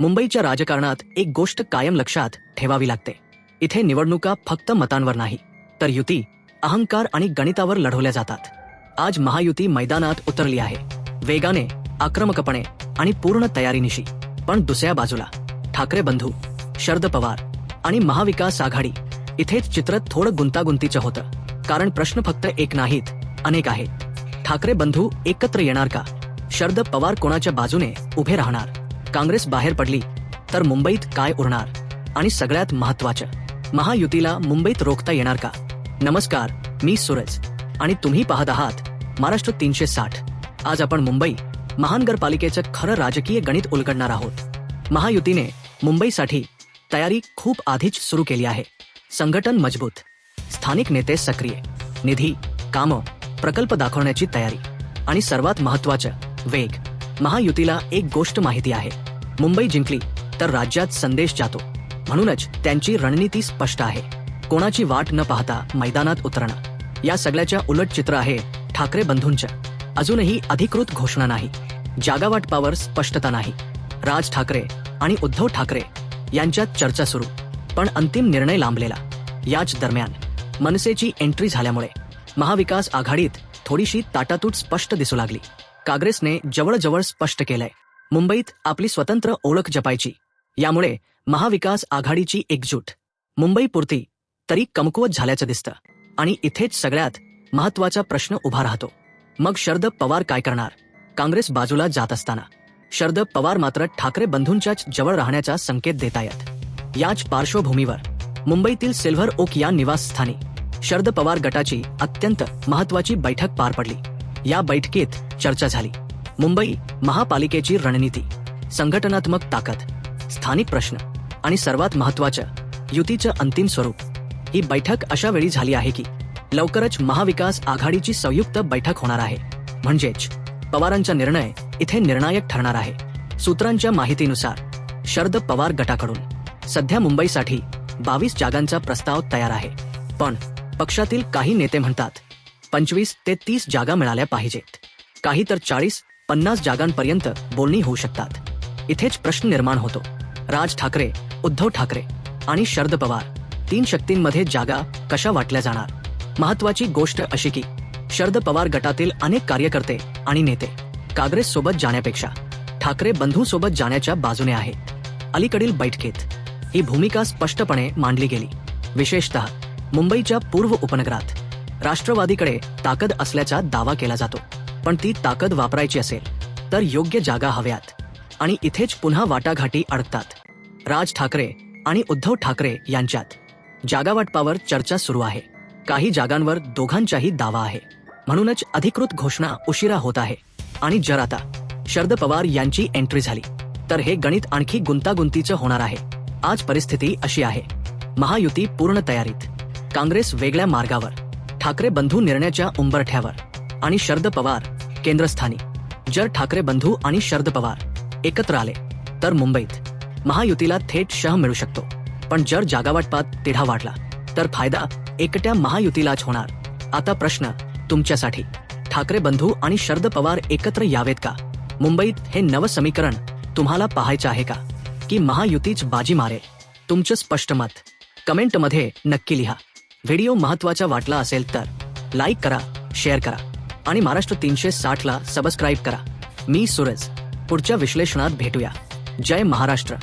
मुंबईच्या राजकारणात एक गोष्ट कायम लक्षात ठेवावी लागते. इथे निवडणुका फक्त मतांवर नाही तर युती अहंकार आणि गणितावर लढवल्या जातात. आज महायुती मैदानात उतरली आहे. वेगाने आक्रमकपणे आणि पूर्ण तयारीनिशी. पण दुसऱ्या बाजूला ठाकरे बंधू शरद पवार आणि महाविकास आघाडी इथेच चित्र थोडं गुंतागुंतीचं होतं. कारण प्रश्न फक्त एक नाहीत अनेक आहेत. ठाकरे बंधू एकत्र येणार का? शरद पवार कोणाच्या बाजूने उभे राहणार? काँग्रेस बाहेर पडली तर मुंबईत काय उरणार? आणि सगळ्यात महत्वाचं महायुतीला मुंबईत रोखता येणार का? नमस्कार मी सूरज. आणि तुम्ही पाहत आहात महाराष्ट्र तीनशे साठ. आज आपण मुंबई महानगरपालिकेचं खरं राजकीय गणित उलगडणार आहोत. महायुतीने मुंबईसाठी तयारी खूप आधीच सुरू केली आहे. संघटन मजबूत स्थानिक नेते सक्रिय निधी कामं प्रकल्प दाखवण्याची तयारी. आणि सर्वात महत्वाचं वेग. महायुतीला एक गोष्ट माहिती आहे. मुंबई जिंकली तर राज्यात संदेश जातो. म्हणूनच त्यांची रणनीती स्पष्ट आहे. कोणाची वाट न पाहता मैदानात उतरणं. या सगळ्याच्या उलट चित्र आहे ठाकरे बंधूंच्या अजूनही अधिकृत घोषणा नाही. जागावाटपावर स्पष्टता नाही. राज ठाकरे आणि उद्धव ठाकरे यांच्यात चर्चा सुरू. पण अंतिम निर्णय लांबलेला. याच दरम्यान मनसेची एंट्री झाल्यामुळे महाविकास आघाडीत थोडीशी ताटातूट स्पष्ट दिसू लागली. काँग्रेसने जवळजवळ स्पष्ट केलंय. मुंबईत आपली स्वतंत्र ओळख जपायची. यामुळे महाविकास आघाडीची एकजूट. मुंबईपुरती तरी कमकुवत झाल्याचं दिसतं. आणि इथेच सगळ्यात महत्त्वाचा प्रश्न उभा राहतो. मग शरद पवार काय करणार? काँग्रेस बाजूला जात असताना. शरद पवार मात्र ठाकरे बंधूंच्याच जवळ राहण्याचा संकेत देतायत याच पार्श्वभूमीवर मुंबईतील सिल्व्हर ओक या निवासस्थानी शरद पवार गटाची अत्यंत महत्वाची बैठक पार पडली. या बैठकीत चर्चा झाली. मुंबई महापालिकेची रणनीती संघटनात्मक ताकद स्थानिक प्रश्न आणि सर्वात महत्वाचं युतीचं अंतिम स्वरूप. ही बैठक अशा वेळी झाली आहे की लवकरच महाविकास आघाडीची संयुक्त बैठक होणार आहे. म्हणजेच पवारांचा निर्णय इथे निर्णायक ठरणार आहे. सूत्रांच्या माहितीनुसार शरद पवार गटाकडून सध्या मुंबईसाठी बावीस जागांचा प्रस्ताव तयार आहे. पण पक्षातील काही नेते म्हणतात पंचवीस ते तीस जागा मिळाल्या पाहिजेत. काही तर चाळीस पन्नास जागांपर्यंत बोलणी होऊ शकतात. इथेच प्रश्न निर्माण होतो. राज ठाकरे उद्धव ठाकरे आणि शरद पवार तीन शक्तींमध्ये जागा कशा वाटल्या जाणार? महत्वाची गोष्ट अशी की शरद पवार गटातील अनेक कार्यकर्ते आणि नेते काँग्रेस सोबत जाण्यापेक्षा ठाकरे बंधू सोबत जाण्याच्या बाजूने आहेत अलीकडील बैठकीत ही भूमिका स्पष्टपणे मांडली गेली. विशेषतः मुंबईच्या पूर्व उपनगरात राष्ट्रवादीकडे ताकद असल्याचा दावा केला जातो. पण ती ताकद वापरायची असेल तर योग्य जागा हव्यात. आणि इथेच पुन्हा वाटाघाटी अडकतात. राज ठाकरे आणि उद्धव ठाकरे यांच्यात. जागा वाटपावर चर्चा सुरू आहे. काही जागांवर दोघांचाही दावा आहे. म्हणूनच अधिकृत घोषणा उशिरा होत आहे. आणि जर आता शरद पवार यांची एंट्री झाली तर हे गणित आणखी गुंतागुंतीचं होणार आहे. आज परिस्थिती अशी आहे. महायुती पूर्ण तयारीत. काँग्रेस वेगळ्या मार्गावर. ठाकरे बंधू निर्णयाच्या उंबरठ्यावर. आणि शरद पवार केंद्रस्थानी. जर ठाकरे बंधू आणि शरद पवार एकत्र आले तर मुंबईत महायुतीला थेट शह मिळू शकतो. पण जर जागावाटपात तिढा वाढला तर फायदा एकट्या महायुतीलाच होणार. आता प्रश्न तुमच्यासाठी. ठाकरे बंधू आणि शरद पवार एकत्र यावेत का? मुंबईत हे नवं समीकरण तुम्हाला पाहायचं आहे का? की महायुतीच बाजी मारे तुमचं स्पष्ट मत कमेंटमध्ये नक्की लिहा. व्हिडिओ महत्त्वाचा वाटला असेल तर लाईक करा शेअर करा. आणि महाराष्ट्र तीनशे साठला सबस्क्राईब करा. मी सूरज. पुढच्या विश्लेषणात भेटूया. जय महाराष्ट्र.